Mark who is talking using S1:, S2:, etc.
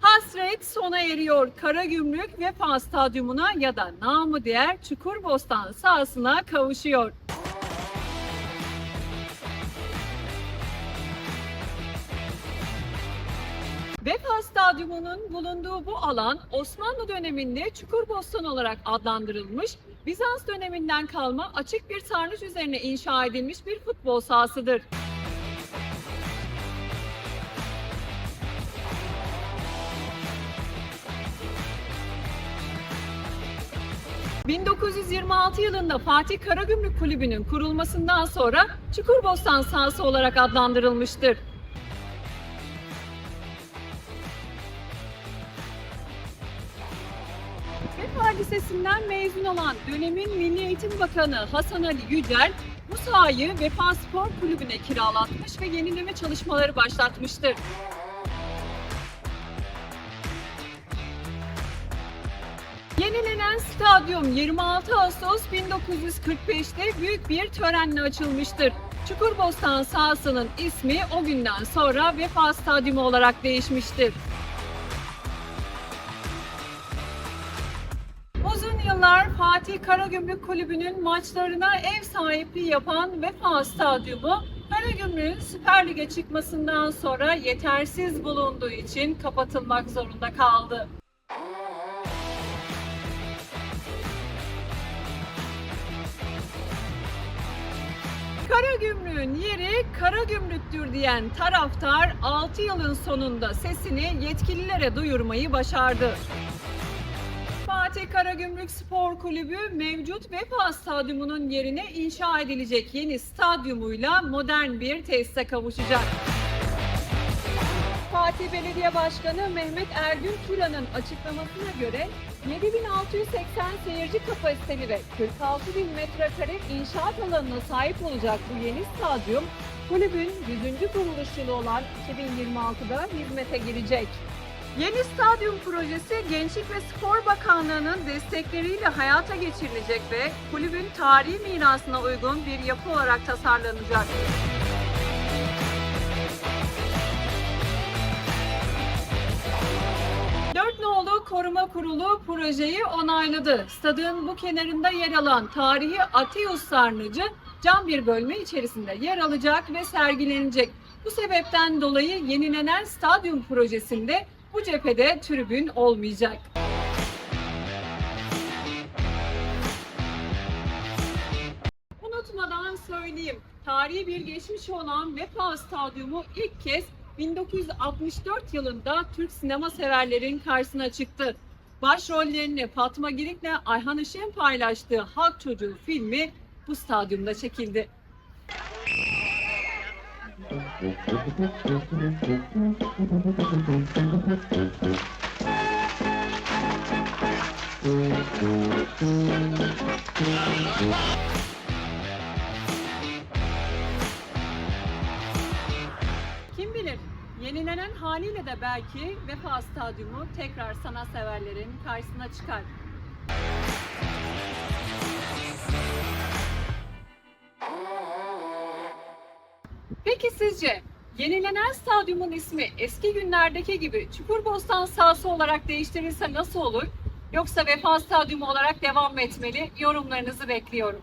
S1: Hasret sona eriyor. Karagümrük Vefa Stadyumuna ya da namı diğer Çukurbostan sahasına kavuşuyor. Vefa Stadyumu'nun bulunduğu bu alan Osmanlı döneminde Çukurbostan olarak adlandırılmış, Bizans döneminden kalma açık bir sarnıç üzerine inşa edilmiş bir futbol sahasıdır. ...1926 yılında Fatih Karagümrük Kulübü'nün kurulmasından sonra Çukurbostan sahası olarak adlandırılmıştır. Vefa Lisesi'nden mezun olan dönemin Milli Eğitim Bakanı Hasan Ali Yücel, bu sahayı Vefa Spor Kulübü'ne kiralatmış ve yenileme çalışmaları başlatmıştır. Yenilenen stadyum 26 Ağustos 1945'te büyük bir törenle açılmıştır. Çukurbostan sahasının ismi o günden sonra Vefa Stadyumu olarak değişmiştir. Uzun yıllar Fatih Karagümrük Kulübü'nün maçlarına ev sahipliği yapan Vefa Stadyumu, Karagümrük'ün Süper Lig'e çıkmasından sonra yetersiz bulunduğu için kapatılmak zorunda kaldı. Karagümrük'ün yeri Karagümrük'tür diyen taraftar 6 yılın sonunda sesini yetkililere duyurmayı başardı. Fatih Karagümrük Spor Kulübü mevcut Vefa Stadyumu'nun yerine inşa edilecek yeni stadyumuyla modern bir tesise kavuşacak. Fatih Belediye Başkanı Mehmet Ergün Turan'ın açıklamasına göre 7680 seyirci kapasiteli ve 46 bin metrekare inşaat alanına sahip olacak bu yeni stadyum, kulübün 100. kuruluş yılı olan 2026'da hizmete girecek. Yeni stadyum projesi Gençlik ve Spor Bakanlığı'nın destekleriyle hayata geçirilecek ve kulübün tarihi mirasına uygun bir yapı olarak tasarlanacak. Koruma kurulu projeyi onayladı. Stadın bu kenarında yer alan tarihi Ateus Sarnıcı cam bir bölme içerisinde yer alacak ve sergilenecek. Bu sebepten dolayı yenilenen stadyum projesinde bu cephede tribün olmayacak. Unutmadan söyleyeyim. Tarihi bir geçmiş olan Vefa Stadyumu ilk kez 1964 yılında Türk sinema severlerin karşısına çıktı. Başrollerini Fatma Girik'le Ayhan Işık'ın paylaştığı Halk Çocuğu filmi bu stadyumda çekildi. haliyle de belki Vefa Stadyumu tekrar sanatseverlerin karşısına çıkar. Peki sizce yenilenen stadyumun ismi eski günlerdeki gibi Çukurbostan sahası olarak değiştirilse nasıl olur? Yoksa Vefa Stadyumu olarak devam etmeli? Yorumlarınızı bekliyorum.